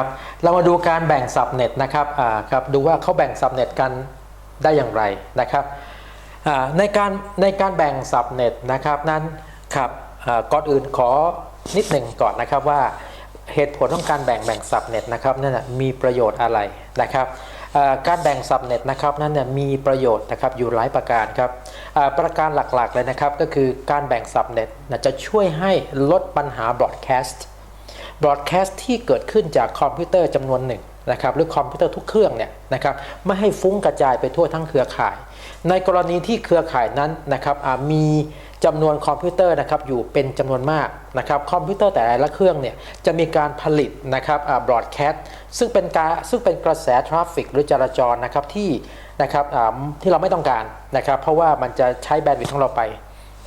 ครับเรามาดูการแบ่งสับเน็ตนะครับอ่าครับดูว่าเขาแบ่งสับเน็ตกันได้อย่างไรนะครับอ่าในการในการแบ่งสับเน็ตนะครับนั้นครับอ่าก่อนอื่นขอนิดหนึ่งก่อนนะครับว่าเหตุผลของการแบ่งแบ่งสับเน็ตนะครับนั่นมีประโยชน์อะไรนะครับอ่าการแบ่งสับเน็ตนะครับนั้นเนี่ยมีประโยชน์นะครับอยู่หลายประการครับอ่าประการหลักๆเลยนะครับก็คือการแบ่งสับเน็ตจะช่วยให้ลดปัญหา broadcast บ r อ a แคสต์ที่เกิดขึ้นจากคอมพิวเตอร์จำนวนหนึ่งนะครับหรือคอมพิวเตอร์ทุกเครื่องเนี่ยนะครับไม่ให้ฟุ้งกระจายไปทั่วทั้งเครือข่าย ในกรณีที่เครือข่ายนั้นนะครับมีจำนวนคอมพิวเตอร์นะครับอยู่เป็นจำนวนมากนะครับคอมพิวเตอร์แต่ละเครื่องเนี่ยจะมีการผลิตนะครับบ r อ a แคสต์ซึ่งเป็นการซึ่งเป็นกระแสทราฟฟิกหรือจราจรนะครับที่นะครับที่เราไม่ต้องการนะครับเพราะว่ามันจะใช้แบนด์วิดต์ของเราไป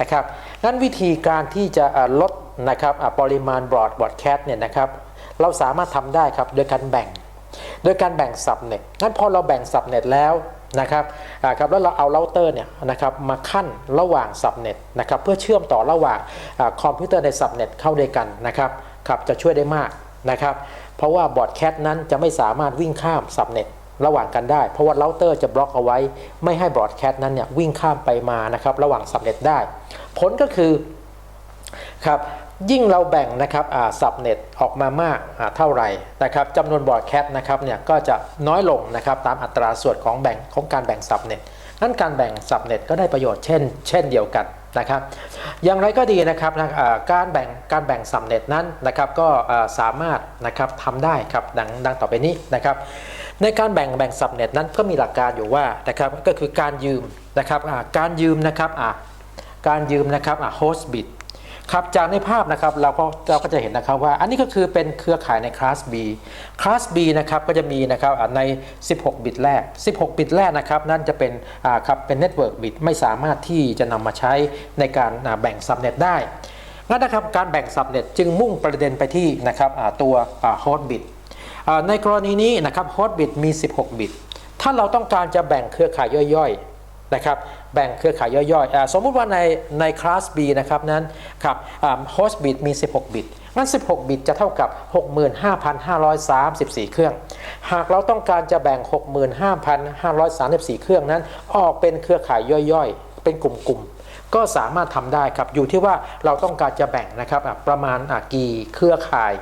นะครับงั้นวิธีการที่จะลด นะครับปริมาณบรอดบอดแคสเนี่ยนะครับเราสามารถทำได้ครับโดยการแบ่ง โดยการแบ่งสับเน็ตงั้นพอเราแบ่งสับเน็ตแล้วนะครับครับแล้วเราเอาเราเตอร์เนี่ยนะครับมาขั้นระหว่างสับเน็ตนะครับเพื่อเชื่อมต่อระหว่างอคอมพิวเตอร์ในสับเน็ตเข้าด้วยกันนะครับครับจะช่วยได้มากนะครับเพราะว่าบอร์ดแคสนั้นจะไม่สามารถวิ่งข้ามสับเน็ตระหว่างกันได้ เพราะว่าเราเตอร์จะบล็อกเอาไว้ ไม่ให้บอรอดแคสต์นั้นเนี่ยวิ่งข้ามไปมานะครับระหว่างสับเน็ตได้ ผลก็คือครับ ยิ่งเราแบ่งนะครับสับเน็ตออกมามากเท่าไหร่นะครับจำนวนบอรอดแคสนะครับเนี่ยก็จะน้อยลงนะครับตามอัตราส่วนของแบ่งของการแบ่งสับเน็ตนั้นการแบ่งสับเน็ตก็ได้ประโยชน์เช่น เช่นเดียวกันนะครับ อย่างไรก็ดีนะครับการแบ่งการแบ่งสับเน็ตนั้นนะครับก็สามารถนะครับทำได้ครับดังดังต่อไปนี้นะครับ ในการแบ่งแบ่งสับเน็ตนั้นก็มีหลักการอยู่ว่านะครับก็คือการยืมนะครับการยืมนะครับการยืมนะครับโฮสต์บิต ครับจากในภาพนะครับเราก็เราก็จะเห็นนะครับว่า อันนี้ก็คือเป็นเครือข่ายในคลาส B คลาส B นะครับก็จะมีนะครับใน 16 บิตแรก 16 บิตแรกนะครับนั่นจะเป็นอ่าครับเป็นเน็ตเวิร์กบิตไม่สามารถที่จะนำมาใช้ในการาแบ่งสับเน็ตได้งั้นนะครับการแบ่งสับเน็ตจึงมุ่งประเด็นไปที่นะครับตัวโฮสต์บิตในกรณีนี้นะครับโฮสต์บิตมี 16 บิต ถ้าเราต้องการจะแบ่งเครือข่ายย่อยๆนะครับแบ่งเครือข่ายย่อยๆ สมมุติว่าในในคลาส B นะครับนั้นครับโฮสต์บิตมี 16 บิตงั้น 16 บิตจะเท่ากับ 65,534 เครื่อง หากเราต้องการจะแบ่ง 65,534 เครื่องนั้น ออกเป็นเครือข่ายย่อยๆ เป็นกลุ่มๆก็สามารถทำได้ครับอยู่ที่ว่าเราต้องการจะแบ่งนะครับประมาณกี่เครือข่าย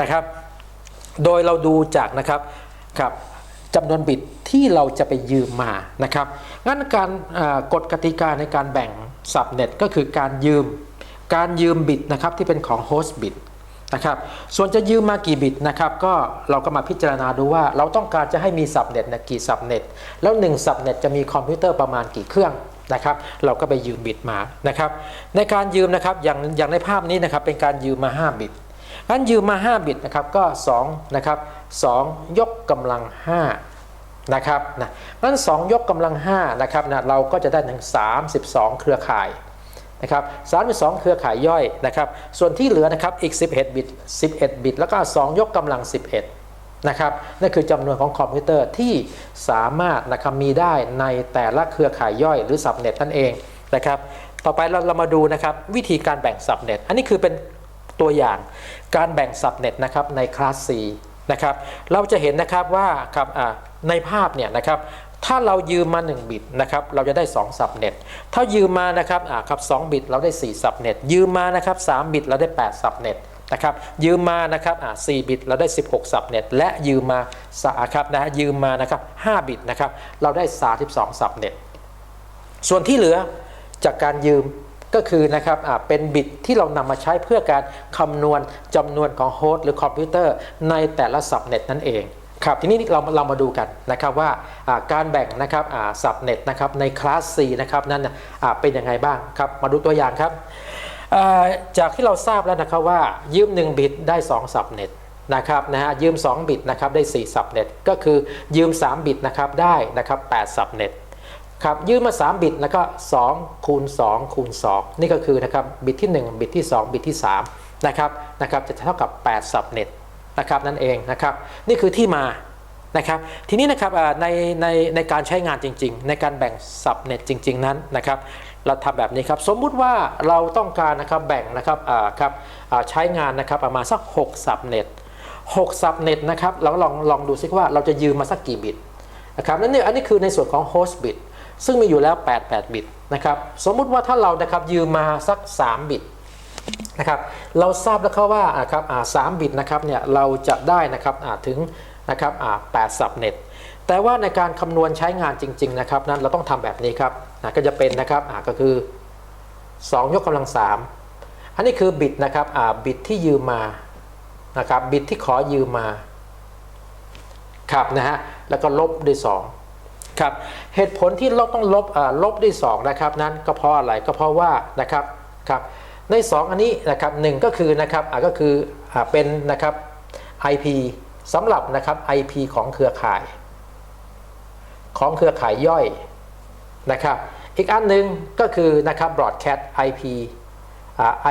นะครับ โดยเราดูจากนะครับครับ จำนวนบิตที่เราจะไปยืมมานะครับงั้นการกฎกติกาในการแบ่งสับเน็ตก็คือการยืมการยืมบิตนะครับที่เป็นของโฮสต์บิตนะครับส่วนจะยืมมากี่บิตนะครับก็เราก็มาพิจารณาดูว่าเราต้องการจะให้มีสับเน็ตกี่สับเน็ตแล้ว1สับเน็ตจะมีคอมพิวเตอร์ประมาณกี่เครื่องนะครับเราก็ไปยืมบิตมานะครับในการยืมนะครับอย่างอย่างในภาพนี้นะครับเป็นการยืมมา 5 บิต งั้นยืมมา 5 บิตนะครับก็2นะครับ2ยกกำลัง5นะครับนะงั้น 2 ยกกำลัง5นะครับนะเราก็จะได้ถึง 32 เครือข่ายนะครับ32 เครือข่ายย่อยนะครับ ส่วนที่เหลือนะครับอีก 11 บิต 11 บิต แล้วก็ 2 ยกกำลัง 11 นะครับนั่นคือจำนวนของคอมพิวเตอร์ที่สามารถนะครับมีได้ในแต่ละเครือข่ายย่อยหรือสับเน็ตนั่นเองนะครับต่อไปเราเรามาดูนะครับวิธีการแบ่งสับเน็ต อันนี้คือเป็น ตัวอย่าง การแบ่งสับเน็ตนะครับในคลาส C นะครับเราจะเห็นนะครับว่าครับในภาพเนี่ยนะครับถ้าเรายืมมา 1 บิตนะครับเราจะได้2สับเน็ตถ้ายืมมานะครับอ่าครับ2บิตเราได้4สับเน็ตยืมมานะครับ3บิตเราได้8สับเน็ตนะครับยืมมานะครับอ่า4บิตเราได้ 16 สับเน็ตและยืมมาสาครับนะยืมมานะครับ5บิตนะครับเราได้32สับเน็ตส่วนที่เหลือจากการยืม ก็คือนะครับอ่าเป็นบิตที่เรานำมาใช้เพื่อการคำนวณจำนวนของโฮสต์หรือคอมพิวเตอร์ในแต่ละสับเน็ตนั่นเองครับทีนี้เราเรามาดูกันนะครับว่าอ่าการแบ่งนะครับอ่าสับเน็ตนะครับในคลาส C นะครับนั้นอ่าเป็นยังไงบ้างครับมาดูตัวอย่างครับอ่าจากที่เราทราบแล้วนะครับว่ายืม 1 บิตได้ 2 สับเน็ตนะครับนะฮะยืม 2 บิตนะครับได้ 4 สับเน็ตก็คือยืม 3 บิตนะครับได้นะครับ8สับเน็ต ครับยืมมา 3 บิตแล้วก็2คูณ2คูณ2นี่ก็คือนะครับบิตที่ 1 บิตที่ 2 บิตที่3นะครับนะครับจะเท่ากับ 8 สับเน็ตนะครับนั่นเองนะครับนี่คือที่มานะครับทีนี้นะครับในในในการใช้งานจริง ๆ ในการแบ่งสับเน็ตจริง ๆ นั้นนะครับเราทำแบบนี้ครับสมมุติว่าเราต้องการนะครับแบ่งนะครับอ่าครับอ่าใช้งานนะครับประมาณสัก6สับเน็ต6ซับเน็ตนะครับเราลองลองดูซิว่าเราจะยืมมาสักกี่บิตนะครับนั่นเนี่ยอันนี้คือในส่วนของโฮสต์บิต ซึ่งมีอยู่แล้ว 8 8 บิตนะครับสมมุติว่าถ้าเรานะครับยืมมาสัก 3 บิตนะครับเราทราบแล้วครับว่าครับสามบิตนะครับเนี่ยเราจะได้นะครับถึงนะครับอ่า8ซับเน็ตแต่ว่าในการคำนวณใช้งานจริง ๆ นะครับ นั้นเราต้องทำแบบนี้ครับก็จะเป็นนะครับก็คือ 2 ยกกำลัง 3 อันนี้คือบิตนะครับบิตที่ยืมมานะครับบิตที่ขอยืมมาครับนะฮะแล้วก็ลบด้วย 2 ครับเหตุผลที่ลบต้องลบลบด้วย2นะครับนั้นก็เพราะอะไรก็เพราะว่านะครับครับใน 2 อันนี้นะครับหนึ่งก็คือนะครับก็คือเป็นนะครับ IP สำหรับนะครับ IP ของเครือข่าย ของเครือข่ายย่อยนะครับอีกอันหนึ่งก็คือนะครับ broadcast IP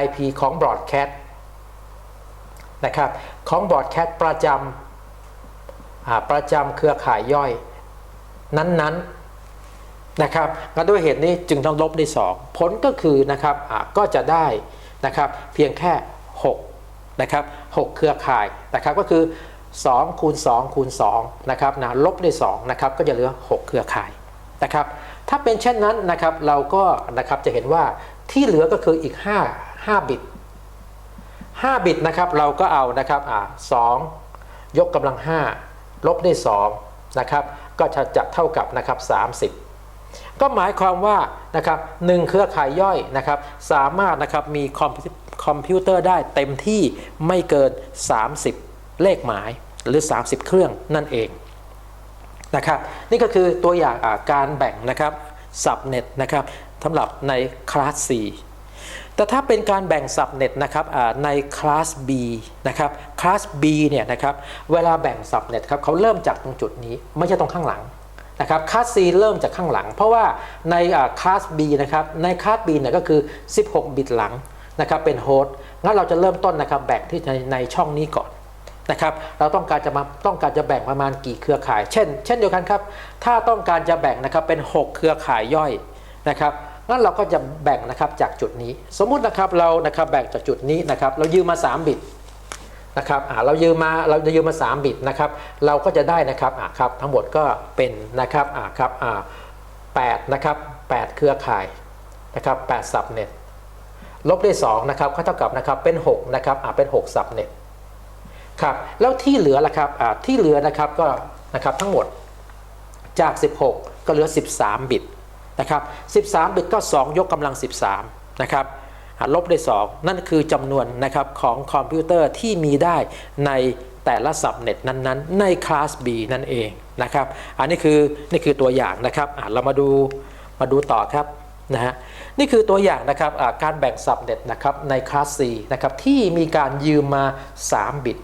IP ของ broadcast นะครับของ broadcast ประจำประจำเครือข่ายย่อย นั้นๆนะครับงั้นด้วยเหตุนี้จึงต้องลบด้วย2ผลก็คือนะครับก็จะได้นะครับเพียงแค่6นะครับ6เครือข่ายนะครับก็คือ2คูณ2คูณ2นะครับนะลบด้วย2นะครับก็จะเหลือ 6 เครือข่ายนะครับถ้าเป็นเช่นนั้นนะครับเราก็นะครับจะเห็นว่าที่เหลือก็คืออีก 5 5 บิต 5 บิตนะครับเราก็เอานะครับอ่า2ยกกำลัง 5 ลบด้วย2นะครับ ก็จะจะเท่ากับนะครับ 30 ก็หมายความว่านะครับหนึ่งเครือข่ายย่อยนะครับ สามารถนะครับมีคอมพิวคอมพิวเตอร์ได้เต็มที่ไม่เกิน 30 เลขหมายหรือ 30 เครื่องนั่นเองนะครับ นี่ก็คือตัวอย่างาการแบ่งนะครับสับเน็ตนะครับสำหรับในคลาส C แต่ถ้าเป็นการแบ่งสับเน็ตนะครับในคลาส B นะครับคลาส B เนี่ยนะครับเวลาแบ่งสับเน็ตครับเขาเริ่มจากตรงจุดนี้ไม่ใช่ตรงข้างหลังนะครับคลาส C เริ่มจากข้างหลัง เพราะว่าในคลาส B นะครับในคลาส B เนี่ยก็คือ 16 บิตหลังนะครับเป็นโฮสต์งั้นเราจะเริ่มต้นนะครับแบ่งที่ในในช่องนี้ก่อนนะครับเราต้องการจะมาต้องการจะแบ่งประมาณกี่เครือข่าย เช่น เช่นเดียวกันครับ ถ้าต้องการจะแบ่งนะครับเป็น 6 เครือข่ายย่อยนะครับ งั้นเราก็จะแบ่งนะครับจากจุดนี้ สมมุตินะครับเรานะครับแบ่งจากจุดนี้นะครับ เรายืมมา 3 บิตนะครับอ่าเรายืมมาเราจะยืมมา 3 บิตนะครับ เราก็จะได้นะครับครับทั้งหมดก็เป็นนะครับครับอ่า8นะครับ8เครือข่ายนะครับ8ซับเน็ตลบด้วย2นะครับก็เท่ากับนะครับเป็น6นะครับเป็น6ซับเน็ตครับแล้วที่เหลือล่ะครับที่เหลือนะครับก็นะครับทั้งหมดจาก 16 ก็เหลือ 13 บิต นะครับ13 บิตก็ 2 ยกกำลัง 13 นะครับลบด้วย2นั่นคือจำนวนนะครับของคอมพิวเตอร์ที่มีได้ในแต่ละสับเน็ตนั้นๆ ในคลาส B นั่นเองนะครับ อันนี้คือนี่คือตัวอย่างนะครับเรามาดูมาดูต่อครับนะฮะนี่คือตัวอย่างนะครับการแบ่งสับเน็ตนะครับในคลาส C นะครับที่มีการยืมมา 3 บิต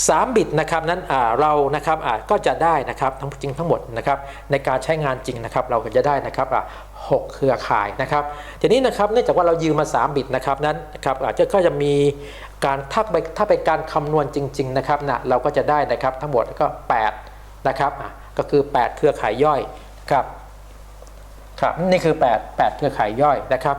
3 บิตนะครับนั้นเรานะครับก็จะได้นะครับทั้งจริงทั้งหมดนะครับในการใช้งานจริงนะครับเราก็จะได้นะครับหกเครือข่ายนะครับทีนี้นะครับเนื่องจากว่าเรายืมมา 3 บิตนะครับนั้นครับอาจจะก็จะมีการถ้าไปถ้าเป็นการคำนวณจริงๆนะครับนะเราก็จะได้นะครับทั้งหมดก็8นะครับก็คือ 8 เครือข่ายย่อยครับครับนี่คือ 8 8 เครือข่ายย่อยนะครับ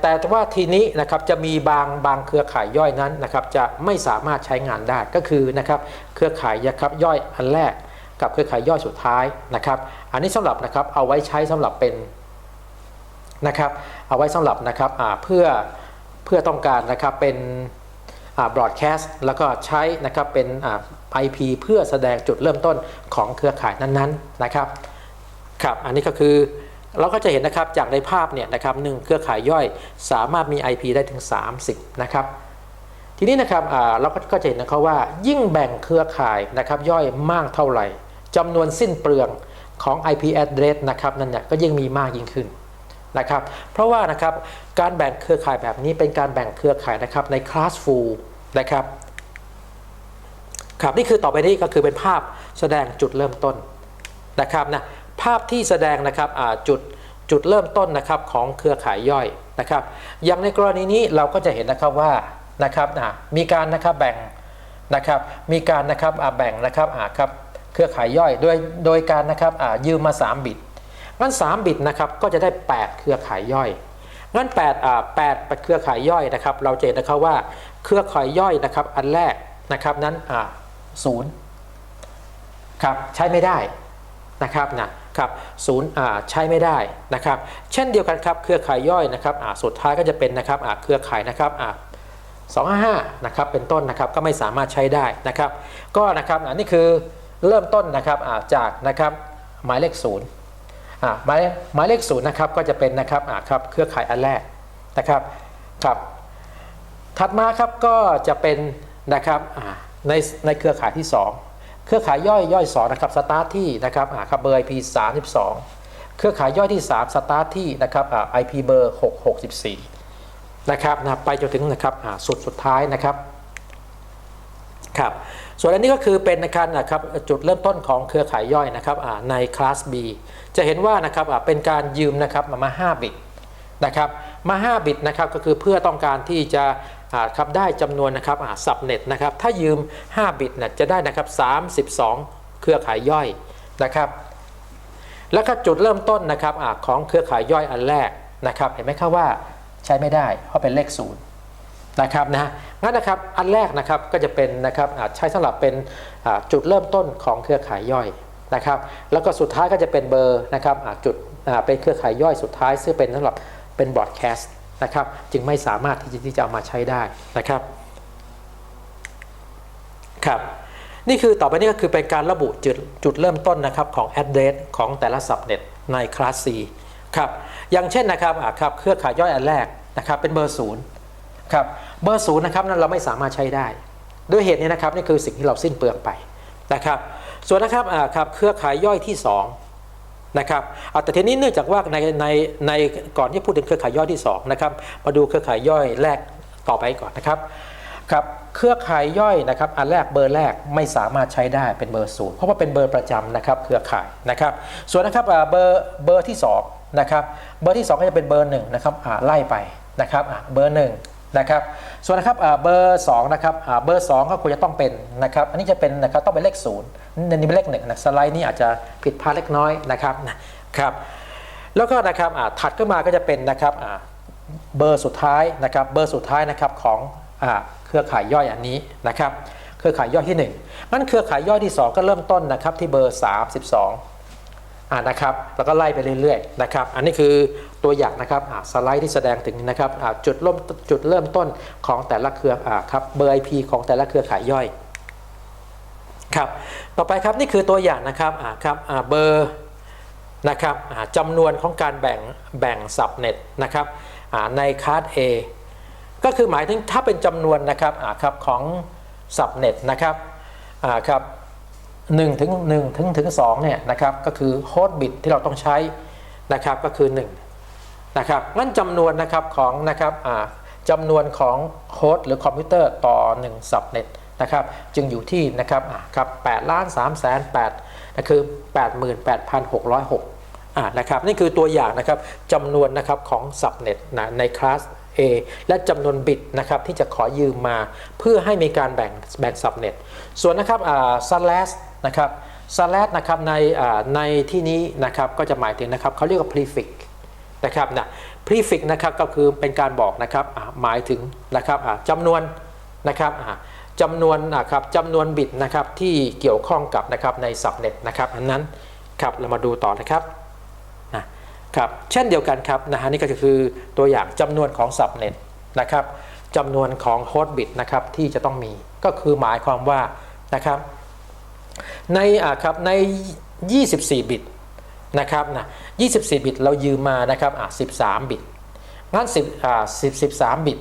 แต่แต่ว่าทีนี้นะครับจะมีบางบางเครือข่ายย่อยนั้นนะครับจะไม่สามารถใช้งานได้ก็คือนะครับเครือข่ายครับย่อยอันแรกกับเครือข่ายย่อยสุดท้ายนะครับ อันนี้สำหรับนะครับเอาไว้ใช้สำหรับเป็นนะครับเอาไว้สำหรับนะครับเพื่อเพื่อต้องการนะครับเป็นบล็อดแคสต์แล้วก็ใช้นะครับเป็นอ่า IP เพื่อแสดงจุดเริ่มต้นของเครือข่ายนั้นๆนะครับครับอันนี้ก็คือ เราก็จะเห็นนะครับจากในภาพเนี่ยนะครับหนึ่งเครือข่ายย่อยสามารถมี IP ได้ถึง 30 นะครับทีนี้นะครับเราก็จะเห็นนะครับว่ายิ่งแบ่งเครือข่ายนะครับย่อยมากเท่าไหร่จำนวนสิ้นเปลืองของ IP address นะครับนั่นเนี่ยก็ยิ่งมีมากยิ่งขึ้นนะครับเพราะว่านะครับการแบ่งเครือข่ายแบบนี้เป็นการแบ่งเครือข่ายนะครับในคลาส full นะครับครับนี่คือต่อไปนี้ก็คือเป็นภาพแสดงจุดเริ่มต้นนะครับนะ ภาพที่แสดงนะครับจุดจุดเริ่มต้นนะครับของเครือข่ายย่อยนะครับ อย่างในกรณีนี้เราก็จะเห็นนะครับว่านะครับมีการนะครับแบ่งนะครับมีการนะครับแบ่งนะครับครับเครือข่ายย่อยโดยโดยการนะครับยืมมา 3 บิตงั้น 3 บิตนะครับก็จะได้ 8 เครือข่ายย่อยงั้น8อ่า8เครือข่ายย่อยนะครับ เราจะเห็นนะครับว่าเครือข่ายย่อยนะครับอันแรกนะครับนั้นอ่าศูนย์ครับใช้ไม่ได้นะครับนะ ครับศูนย์ใช้ไม่ได้นะครับ เช่นเดียวกันครับเครือข่ายย่อยนะครับสุดท้ายก็จะเป็นนะครับเครือข่ายนะครับอ่า255นะครับเป็นต้นนะครับก็ไม่สามารถใช้ได้นะครับ ก็นะครับอ่านี่คือเริ่มต้นนะครับจากนะครับหมายเลขศูนย์หมายหมายเลขศูนย์นะครับก็จะเป็นนะครับครับเครือข่ายอันแรกนะครับครับ ถัดมาครับก็จะเป็นนะครับในในเครือข่ายที่ 2 เครือข่ายย่อยย่อย2นะครับสตาร์ทที่นะครับอ่าครับเบอร์ IP 32 เครือข่ายย่อยที่ 3 สตาร์ทที่นะครับอ่า IP เบอร์ 664 นะครับนะไปจนถึงนะครับอ่าสุดสุดท้ายนะครับครับส่วนอันนี้ก็คือเป็นนะครับนะครับจุดเริ่มต้นของเครือข่ายย่อยนะครับในคลาส B จะเห็นว่านะครับเป็นการยืมนะครับมามา5บิตนะครับมา 5 บิตนะครับก็คือเพื่อต้องการที่จะ ครับได้จำนวนนะครับสับเน็ตนะครับถ้ายืม 5 บิตนี่ยจะได้นะครับ32 เครือข่ายย่อยนะครับ แล้วก็จุดเริ่มต้นนะครับอของเครือข่ายย่อยอันแรกนะครับ เห็นไหมครับว่าใช้ไม่ได้เพราะเป็นเลขศูนย์นะครับนะงั้นนะครับอันแรกนะครับก็จะเป็นนะครับใช้สำหรับเป็นจุดเริ่มต้นของเครือข่ายย่อยนะครับ แล้วก็สุดท้ายก็จะเป็นเบอร์นะครับจุดเป็นเครือข่ายย่อยสุดท้ายซึ่งเป็นสำหรับเป็นบอร์ดแคสต์ นะครับ จึงไม่สามารถที่จะที่จะเอามาใช้ได้นะครับครับนี่คือต่อไปนี้ก็คือเป็นการระบุจุดจุดเริ่มต้นนะครับของ address ของแต่ละ subnet ในคลาส C ครับอย่างเช่นนะครับอะครับเครือข่ายย่อยอันแรกนะครับเป็นเบอร์ศูนย์ครับเบอร์ศูนย์นะครับนั้นเราไม่สามารถใช้ได้ ด้วยเหตุนี้นะครับนี่คือสิ่งที่เราสิ้นเปลืองไปนะครับส่วนนะครับอะครับเครือข่ายย่อยที่ 2 นะครับอะแต่ทีนี้เนื่องจากว่าในในในก่อนที่พูดถึงเครือข่ายย่อยที่2นะครับมาดูเครือข่ายย่อยแรกต่อไปก่อนนะครับครับเครือข่ายย่อยนะครับอันแรกเบอร์แรกไม่สามารถใช้ได้เป็นเบอร์ศูนย์เพราะว่าเป็นเบอร์ประจำนะครับเครือข่ายนะครับส่วนนะครับเบอร์เบอร์ที่2นะครับเบอร์ที่ 2 ก็จะเป็นเบอร์1นะครับไล่ไปนะครับเบอร์1 นะครับส่วนนะครับเบอร์2นะครับเบอร์ 2 ก็ควรจะต้องเป็นนะครับอันนี้จะเป็นนะครับต้องเป็นเลขศูนย์นี่นี่เป็นเลขหนึ่งนะสไลด์นี้อาจจะผิดพลาดเล็กน้อยนะครับนะครับแล้วก็นะครับถัดขึ้นมาก็จะเป็นนะครับเบอร์สุดท้ายนะครับเบอร์สุดท้ายนะครับของเครือข่ายย่อยอันนี้นะครับเครือข่ายย่อยที่1งั้นเครือข่ายย่อยที่ 2 ก็เริ่มต้นนะครับที่เบอร์ 32อ่านะครับแล้วก็ไล่ไปเรื่อยๆนะครับอันนี้คือ ตัวอย่างนะครับสไลด์ที่แสดงถึงนะครับจุดเริ่มจุดเริ่มต้นของแต่ละเครืออครับเบอร์ IP ของแต่ละเครือข่ายย่อยครับต่อไปครับนี่คือตัวอย่างนะครับครับเบอร์นะครับจำนวนของการแบ่งแบ่งสับเน็ตนะครับในคลาส A ก็คือหมายถึงถ้าเป็นจำนวนนะครับครับของสับเน็ตนะครับครับ1ถึง1ถึงถึง2เนี่ยนะครับก็คือโฮสต์บิตที่เราต้องใช้นะครับก็คือ 1 นะครับงั้นจำนวนนะครับของนะครับจำนวนของโฮสต์หรือคอมพิวเตอร์ต่อ1สับเน็ตนะครับจึงอยู่ที่นะครับครับ8ล้าน3แสน8นะคือ 88,606อ่านะครับนี่คือตัวอย่างนะครับจำนวนนะครับของ subnet นะในคลาส A และจำนวนบิตนะครับที่จะขอยืมมาเพื่อให้มีการแบ่งแบ่ง subnet ส่วนนะครับอ่า slash นะครับ slash นะครับในในที่นี้นะครับก็จะหมายถึงนะครับเขาเรียกว่า prefix นะครับนะ prefix นะครับก็คือเป็นการบอกนะครับหมายถึงนะครับจำนวนนะครับจำนวนนะครับจำนวนบิตนะครับที่เกี่ยวข้องกับนะครับใน subnet นะครับอันนั้นครับเรามาดูต่อนะครับนะครับเช่นเดียวกันครับนะฮะนี่ก็คือตัวอย่างจำนวนของ subnet นะครับจำนวนของโฮสต์บิตนะครับที่จะต้องมีก็คือหมายความว่านะครับในอ่าครับใน 24 บิต นะครับนะ24 บิตเรายืมมานะครับอ่า13 บิตงั้น10อ่า10 13 บิต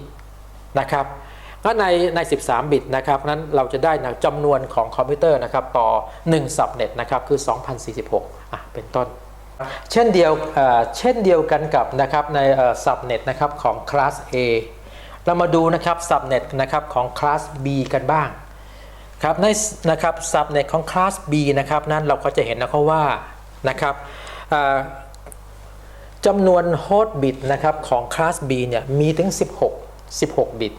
นะครับงั้นในใน 13 บิตนะครับนั้นเราจะได้นะจำนวนของคอมพิวเตอร์นะครับต่อ1 subnet นะครับคือ 2046อะเป็นต้น เช่นเดียวเอ่อเช่นเดียวกันกับนะครับในเอ่อ subnet นะครับของคลาส A เรามาดูนะครับ subnet นะครับของคลาส B กันบ้างครับในนะครับ subnet ของคลาส B นะครับนั้นเราก็จะเห็นนะครับว่านะครับ จำนวนโฮสต์บิตนะครับของคลาส B เนี่ยมีถึง 16 16 บิต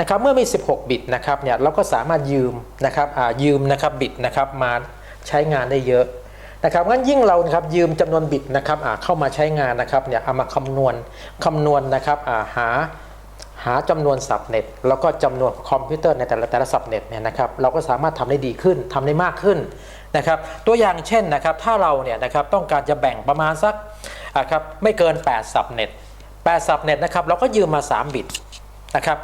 นะครับเมื่อมี 16 บิตนะครับเนี่ยเราก็สามารถยืมนะครับยืมนะครับบิตนะครับมาใช้งานได้เยอะนะครับงั้นยิ่งเราครับยืมจำนวนบิตนะครับเข้ามาใช้งานนะครับเนี่ยเอามาคำนวณคำนวณนะครับาหาหาจำนวนสับเน็ตแล้วก็จำนวนคอมพิวเตอร์ในแต่ละแต่ละสับเน็ตเนี่ยนะครับเราก็สามารถทำได้ดีขึ้นทำได้มากขึ้น นะครับตัวอย่างเช่นนะครับถ้าเราเนี่ยนะครับต้องการจะแบ่งประมาณสักอะครับไม่เกิน 8 สับเน็ต8สับเน็ตนะครับเราก็ยืมมา 3 บิตนะครับ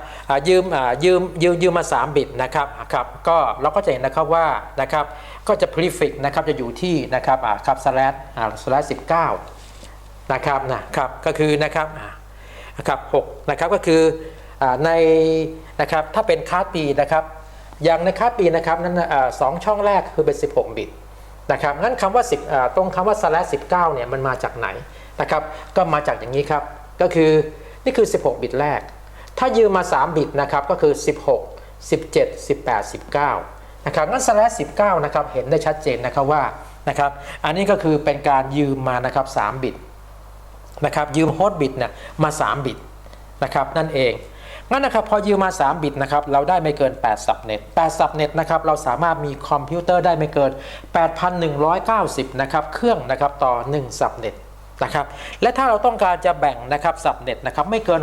ยืมยืมยืมยืมมา 3 บิตนะครับครับก็เราก็จะเห็นนะครับว่านะครับก็จะ prefix นะครับจะอยู่ที่นะครับอ่าครับ slash อ่า slash 19นะครับนะครับก็คือนะครับอ่านะครับ6นะครับก็คืออาในนะครับถ้าเป็นคาร์ดปีนะครับ อย่างในค่าปีนะครับนั้นอสองช่องแรกคือเป็น 16 บิตนะครับงั้นคำว่า10ตรงคำว่า slash 19เนี่ยมันมาจากไหนนะครับก็มาจากอย่างนี้ครับก็คือนี่คือ 16 บิตแรก ถ้ายืมมา 3 บิตนะครับก็คือ 16 17 18 19นะครับงั้น slash 19นะครับเห็นได้ชัดเจนนะครับว่านะครับอันนี้ก็คือเป็นการยืมมานะครับ3บิตนะครับยืมโฮสต์บิตเนี่ยมา 3 บิตนะครับนั่นเอง งั้นนะครับพอยืมมา 3 บิตนะครับเราได้ไม่เกิน 8 สับเน็ต8สับเน็ตนะครับเราสามารถมีคอมพิวเตอร์ได้ไม่เกิน 8,190 นะครับเครื่องนะครับต่อ 1 สับเน็ตนะครับและถ้าเราต้องการจะแบ่งนะครับสับเน็ตนะครับไม่เกิน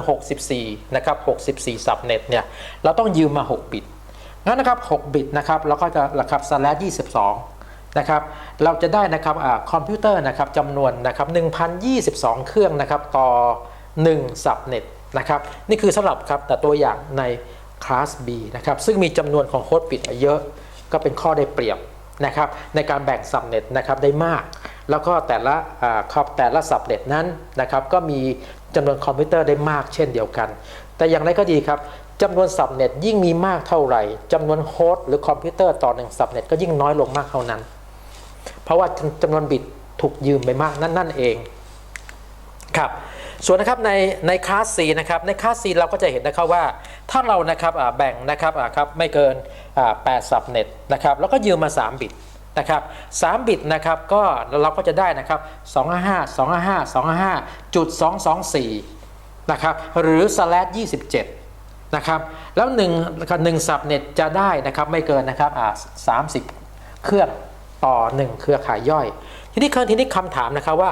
64นะครับ64 สับเน็ตเนี่ยเราต้องยืมมา 6 บิตงั้นนะครับ 6 บิตนะครับเราก็จะระครับ slash 22นะครับเราจะได้นะครับอคอมพิวเตอร์นะครับจำนวนนะครับ1,022 เครื่องนะครับต่อ 1 สับเน็ต นะครับนี่คือสำหรับครับแต่ตัวอย่างในคลาส B นะครับซึ่งมีจำนวนของโค้ดปิดเยอะ ก็เป็นข้อได้เปรียบนะครับในการแบ่งสับเน็ตนะครับได้มาก แล้วก็แต่ละอ่าครับแต่ละสับเน็ตนั้นนะครับก็มีจำนวนคอมพิวเตอร์ได้มากเช่นเดียวกัน แต่อย่างไรก็ดีครับจำนวนสับเน็ตยิ่งมีมากเท่าไหร่จำนวนโค้ดหรือคอมพิวเตอร์ต่อหนึ่งสับเน็ตก็ยิ่งน้อยลงมากเท่านั้น เพราะว่าจำนวนบิตถูกยืมไปมากนั่นนั่นเองครับ ส่วนนะครับในในคลาส C นะครับในคลาส C เราก็จะเห็นนะครับว่าถ้าเรานะครับแบ่งนะครับครับไม่เกิน 8 สับเน็ตนะครับแล้วก็ยืมมา 3 บิตนะครับ3บิตนะครับก็เราก็จะได้นะครับ2 5 2 5 2 5จุด2 2 4นะครับหรือ slash 27นะครับแล้ว1หนึ่งสับเน็ตจะได้นะครับไม่เกินนะครับ30เครื่องต่อ 1 เครือข่ายย่อย ทีนี้ทีนี้คำถามนะครับว่า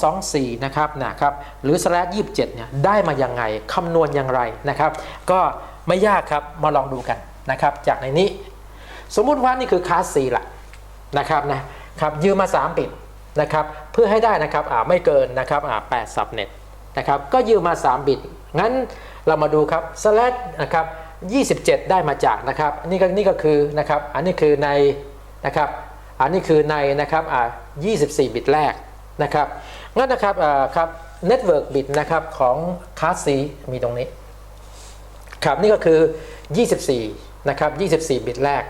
224 นะครับนะครับหรือ slash 27 เนี่ยได้มายังไงคำนวณอย่างไรนะครับ ก็ไม่ยากครับมาลองดูกันนะครับ จากในนี้ สมมุติว่านี่คือคลาส C ละนะครับนะครับยืมมา 3 บิตนะครับเพื่อให้ได้นะครับอ่าไม่เกินนะครับอ่า8สับเน็ตนะครับก็ยืมมา 3 บิต งั้นเรามาดูครับ slash นะครับ27 ได้มาจากนะครับนี่ก็นี่ก็คือนะครับอันนี้คือในนะครับ อันนี้คือในนะครับอ่า24 บิตแรกนะครับงั้นนะครับอ่าครับ network bit นะครับของคลาส C มีตรงนี้ ครับนี่ก็คือ 24 นะครับ 24 บิตแรก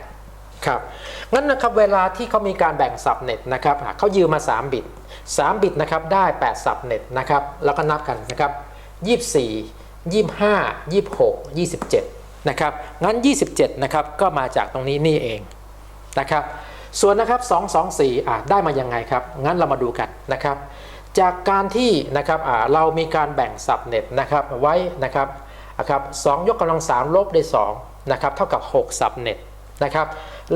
ครับงั้นนะครับเวลาที่เขามีการแบ่งสับเน็ตนะครับเขายืมมา 3 บิต 3 บิตนะครับได้ 8 สับเน็ตนะครับแล้วก็นับกันนะครับ 24 25 26 27 นะครับ งั้น 27 นะครับ ก็มาจากตรงนี้นี่เองนะครับ ส่วนนะครับ224อ่าได้มายังไงครับ งั้นเรามาดูกันนะครับ จากการที่นะครับอ่าเรามีการแบ่งสับเน็ตนะครับไว้นะครับอะครับ2ยกกำลัง3ลบด้วย2นะครับเท่ากับ 6 สับเน็ตนะครับ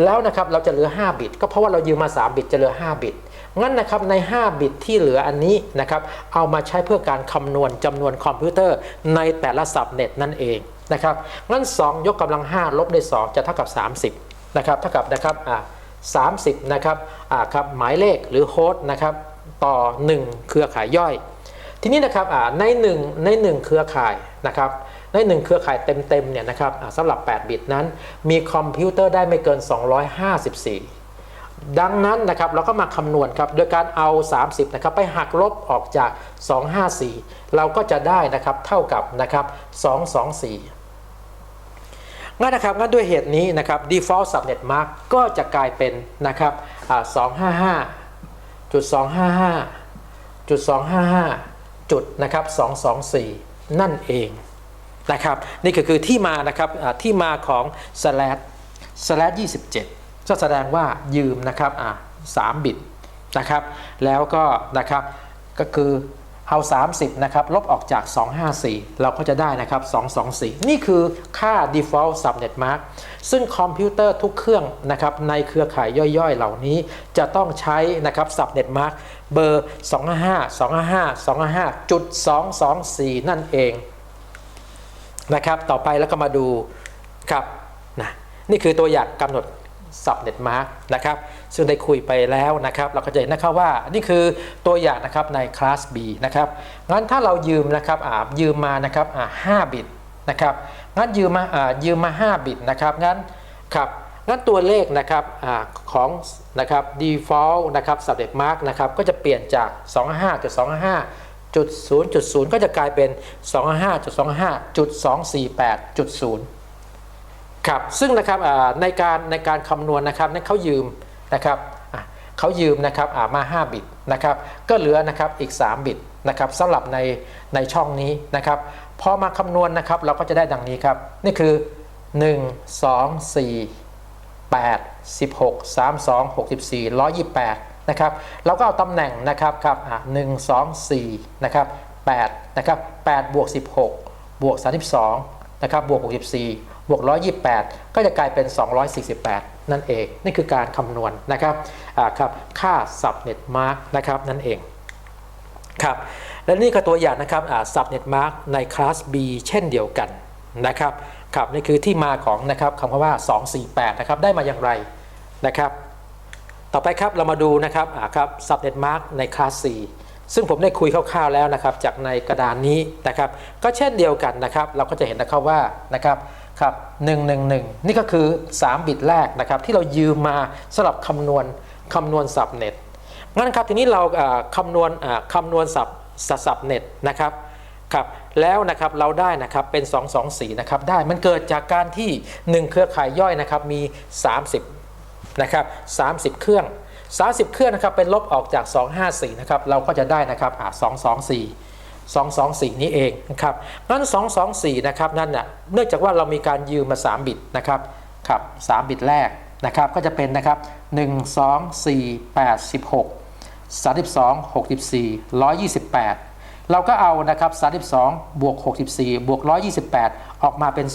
แล้วนะครับเราจะเหลือ 5 บิต ก็เพราะว่าเรายืมมา 3 บิตจะเหลือ 5 บิต งั้นนะครับใน 5 บิตที่เหลืออันนี้นะครับเอามาใช้เพื่อการคำนวณจำนวนคอมพิวเตอร์ในแต่ละสับเน็ตนั่นเองนะครับงั้น 2 ยกกำลัง 5 ลบด้วย2จะเท่ากับ 30นะครับเท่ากับนะครับอ่า 30นะครับอ่าครับหมายเลขหรือโฮสต์นะครับต่อ 1 เครือข่ายย่อย ทีนี้นะครับอ่าใน1ใน1 เครือข่ายนะครับใน 1 เครือข่ายเต็มๆเนี่ยนะครับสำหรับ 8 บิตนั้น มีคอมพิวเตอร์ได้ไม่เกิน 254 ดังนั้นนะครับเราก็มาคำนวณครับโดยการเอา 30นะครับไปหักลบออกจาก 254 เราก็จะได้นะครับเท่ากับนะครับ224 งั้นนะครับงั้นด้วยเหตุนี้นะครับ default subnet mark ก็จะกลายเป็นนะครับ255จุด255จุด255จุดนะครับ224นั่นเองนะครับนี่ก็คือที่มานะครับที่มาของ slash slash 27 ก็แสดงว่ายืมนะครับอ่า3บิตนะครับแล้วก็นะครับก็คือ เอา 30 นะครับ ลบออกจาก 254 เราก็จะได้นะครับ 224 นี่คือค่า default subnet mask ซึ่งคอมพิวเตอร์ทุกเครื่องนะครับ ในเครือข่ายย่อยๆ เหล่านี้จะต้องใช้นะครับ subnet mask เบอร์ 255 255 255จุด224 นั่นเองนะครับ ต่อไปแล้วก็มาดูครับนะนี่คือตัวอย่างกำหนด subnet mark นะครับ ซึ่งได้คุยไปแล้วนะครับเราก็จะเห็นนะครับว่านี่คือตัวอย่างนะครับในคลาส B นะครับงั้นถ้าเรายืมนะครับอ่ายืมมานะครับอ่า5บิตนะครับงั้นยืมมาอ่ายืมมา 5 บิตนะครับงั้นครับงั้นตัวเลขนะครับอาของนะครับ default นะครับ subnet mark นะครับก็จะเปลี่ยนจาก 255.255จุด0จุด0ก็จะกลายเป็น 255.254.8.0 ครับซึ่งนะครับอ่าในการในการคำนวณนะครับนั้นเขายืม นะครับเขายืมนะครับมา 5 บิตนะครับก็เหลือนะครับอีก 3 บิตนะครับสำหรับในในช่องนี้นะครับพอมาคำนวณนะครับเราก็จะได้ดังนี้ครับ นี่คือ 1 2 4 8 16 32 64 128นะครับเราก็เอาตำแหน่งนะครับครับอะ1 2 4นะครับ8นะครับ8บวก16 บวก 32นะครับบวก 64 บวก 128 ก็จะกลายเป็น 248 นั่นเอง นี่คือการคำนวณนะครับครับค่า subnet mark นะครับนั่นเองครับและนี่ก็ตัวอย่างนะครับ subnet mark ในคลาส B เช่นเดียวกันนะครับครับนี่คือที่มาของนะครับคำว่า 248 นะครับได้มาอย่างไรนะครับต่อไปครับเรามาดูนะครับอ่าครับ subnet mark ในคลาส C ซึ่งผมได้คุยคร่าวๆแล้วนะครับจากในกระดานนี้นะครับ ก็เช่นเดียวกันนะครับ เราก็จะเห็นนะครับว่านะครับ ครับ111 นี่ก็คือ 3 บิตแรกนะครับที่เรายืมมาสำหรับคำนวณคำนวณ subnet งั้นครับทีนี้เราคำนวณคำนวณ sub subnet นะครับครับแล้วนะครับเราได้นะครับเป็น 224นะครับได้มันเกิดจากการที่ 1 เครือข่ายย่อยนะครับมี 30นะครับ30 เครื่อง 30 เครื่องนะครับเป็นลบออกจาก 254นะครับเราก็จะได้นะครับอ่า224 224 นี้เองนะครับงั้น 224 นะครับนั่นน่ะเนื่องจากว่าเรามีการยืมมา 3 บิตนะครับครับ3บิตแรกนะครับก็จะเป็นนะครับ1 2 4 8 16 32 64 128 เราก็เอานะครับ32บวก64บวก128 ออกมาเป็น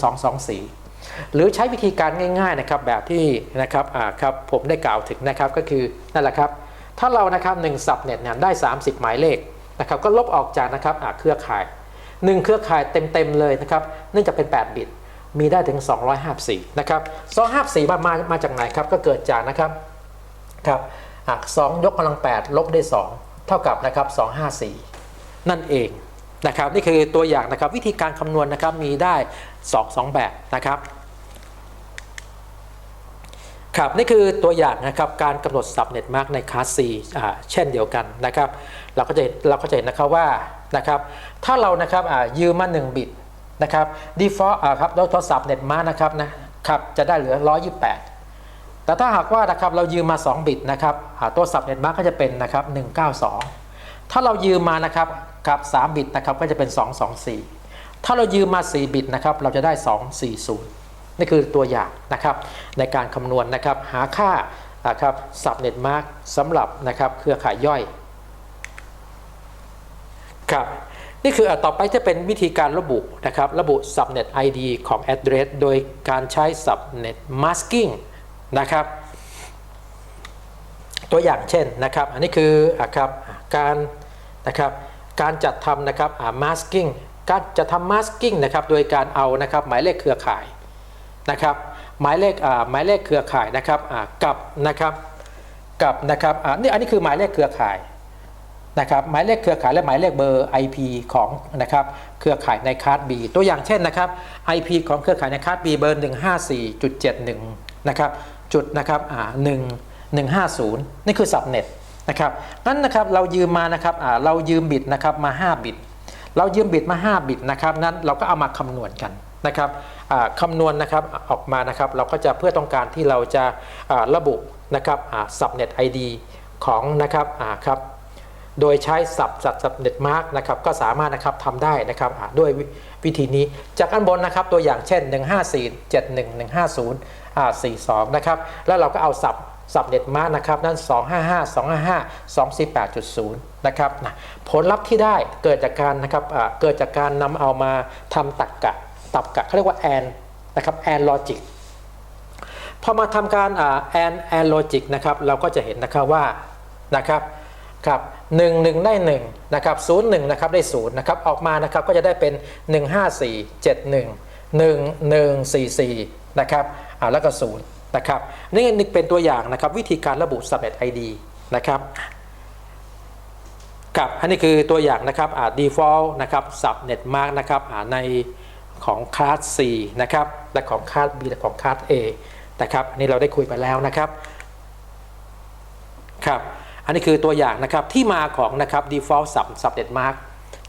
224 หรือใช้วิธีการง่ายๆนะครับแบบที่นะครับอ่าครับผมได้กล่าวถึงนะครับก็คือนั่นแหละครับ ถ้าเรานะครับหนึ่งสับเน็ตเนี่ยได้ 30 หมายเลข นะครับก็ลบออกจากนะครับเครือข่าย 1 เครือข่ายเต็มๆเลยนะครับเนื่องจากเป็น 8 บิต มีได้ถึง 254นะครับ254มามามาจากไหนครับก็เกิดจากนะครับครับอะ2ยกกำลัง 8 ลบได้ 2 เท่ากับนะครับ254 นั่นเองนะครับนี่คือตัวอย่างนะครับวิธีการคำนวณนะครับมีได้สองสองแบบนะครับครับนี่คือตัวอย่างนะครับการกำหนด subnet mark ในคลาส C อ่เช่นเดียวกันนะครับ เราก็จะเราก็จะเห็นนะครับว่านะครับถ้าเรานะครับยืมมา 1 บิตนะครับ default อ่าครับแล้วตัว subnet mark นะครับนะครับจะได้เหลือ 128 แต่ถ้าหากว่านะครับเรายืมมา 2 บิตนะครับอ่าตัว subnet mark ก็จะเป็นนะครับ192 ถ้าเรายืมมานะครับกับ3บิตนะครับก็จะเป็น 224 ถ้าเรายืมมา 4 บิตนะครับเราจะได้ 240 นี่คือตัวอย่างนะครับในการคำนวณนะครับหาค่านะครับ subnet mark สำหรับนะครับเครือข่ายย่อย ครับนี่คือต่อไปจะเป็นวิธีการระบุนะครับ ระบุ subnet ID ของ address โดยการใช้ subnet masking นะครับ ตัวอย่างเช่นนะครับ อันนี้คืออะครับการนะครับการจัดทำนะครับอ่า masking การจะทำ masking นะครับโดยการเอานะครับหมายเลขเครือข่ายนะครับหมายเลขหมายเลขเครือข่ายนะครับกับนะครับกับนะครับอ่านี่อันนี้คือหมายเลขเครือข่าย นะครับหมายเลขเครือข่ายและหมายเลขเบอร์ IP ของนะครับเครือข่ายในคาร์ด B ตัวอย่างเช่นนะครับ IP ของเครือข่ายในคาร์ด B เบอร์ 154.71 นะครับจุดนะครับอ่า1 150 นี่คือ subnet นะครับนั้นนะครับเรายืมมานะครับอ่าเรายืมบิตนะครับมา 5 บิต เรายืมบิตมา 5 บิตนะครับนั้นเราก็เอามาคำนวณกันนะครับคำนวณนะครับออกมานะครับเราก็จะเพื่อต้องการที่เราจะอ่าระบุนะครับอ่า subnet ID ของนะครับครับ โดยใช้สับสับ subnet mark นะครับก็สามารถนะครับทำได้นะครับด้วยวิธีนี้จากอันบนนะครับตัวอย่างเช่น 154 71 150 42 นะครับ แล้วเราก็เอาสับสับเน็ตมาร์กนะครับนั่น 255 255 248.0 นะครับนะผลลัพธ์ที่ได้เกิดจากการนะครับเกิดจากการนำเอามาทำตักกะตับกะเขาเรียกว่า AND นะครับ AND logic พอมาทำการแอ่า AND AND logic นะครับเราก็จะเห็นนะครับว่านะครับครับ 1 1 ได้ 1 นะครับ 0 1 นะครับ ได้ 0 นะครับ ออกมา นะครับ ก็จะได้เป็น 1 5 4 7 1 1 1 4 4 นะครับอ่าแล้วก็ 0 นะครับนี่นี่เป็นตัวอย่างนะครับ วิธีการระบุ subnet ID นะครับครับอันนี้คือตัวอย่างนะครับอ่า default นะครับ subnet mark นะครับอ่าในของคลาส C นะครับ และของคลาส B และของคลาส A นะครับ อันนี้เราได้คุยไปแล้วนะครับ ครับ อันนี้คือตัวอย่างนะครับที่มาของนะครับ default sub subnet mark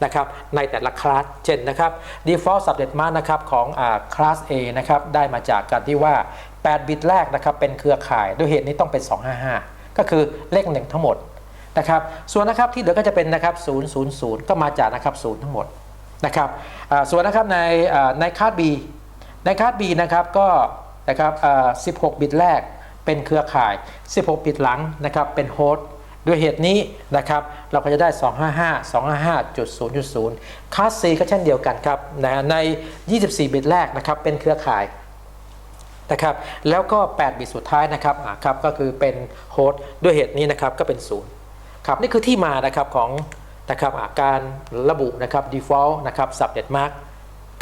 นะครับในแต่ละคลาสเช่นนะครับ default subnet mark นะครับของอ่าคลาส A นะครับได้มาจากการที่ว่า 8 บิตแรกนะครับเป็นเครือข่ายด้วยเหตุนี้ต้องเป็น 255 ก็คือเลขหนึ่งทั้งหมดนะครับส่วนนะครับที่เหลือก็จะเป็นนะครับ000 ก็มาจากนะครับ0ทั้งหมดนะครับส่วนนะครับในในคลาส B ในคลาส B นะครับก็นะครับ16 บิตแรกเป็นเครือข่าย 16 บิตหลังนะครับเป็นโฮสต์ ด้วยเหตุนี้นะครับเราก็จะได้ 255 255.0.0 คลาส C ก็เช่นเดียวกันครับนะใน 24 บิตแรกนะครับเป็นเครือข่ายนะครับแล้วก็ 8 บิตสุดท้ายนะครับครับก็คือเป็นโฮสต์ด้วยเหตุนี้นะครับก็เป็น 0 ครับนี่คือที่มานะครับของนะครับาการระบุนะครับ default นะครับ subnet mark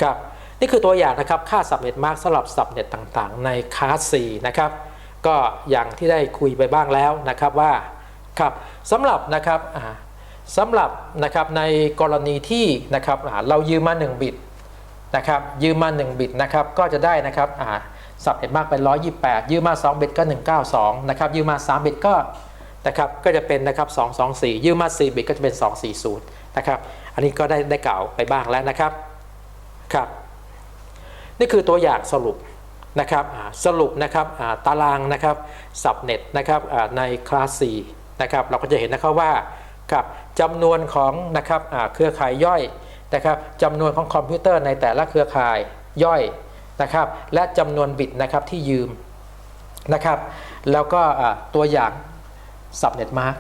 ครับนี่คือตัวอย่างนะครับค่า subnet mark สำหรับ subnet ต่างๆ ในคลาส4นะครับก็อย่างที่ได้คุยไปบ้างแล้วนะครับว่า ครับสำหรับนะครับสำหรับนะครับในกรณีที่นะครับเรายืมมา 1 บิตนะครับยืมมา 1 บิตนะครับก็จะได้นะครับอ่า subnet mark เป็น 128 ยืมมา 2 บิตก็ 192นะครับยืมมา 3 บิตก็นะครับก็จะเป็นนะครับ224 ยืมมา 4 บิตก็จะเป็น 240นะครับอันนี้ก็ได้ได้กล่าวไปบ้างแล้วนะครับครับนี่คือตัวอย่างสรุปนะครับสรุปนะครับตารางนะครับสับเน็ตนะครับในคลาส 4 นะครับเราก็จะเห็นนะครับว่าครับจำนวนของนะครับเครือข่ายย่อยนะครับจำนวนของคอมพิวเตอร์ในแต่ละเครือข่ายย่อยนะครับ และจำนวนบิตนะครับที่ยืมนะครับ แล้วก็ตัวอย่างสับเน็ตมาร์ก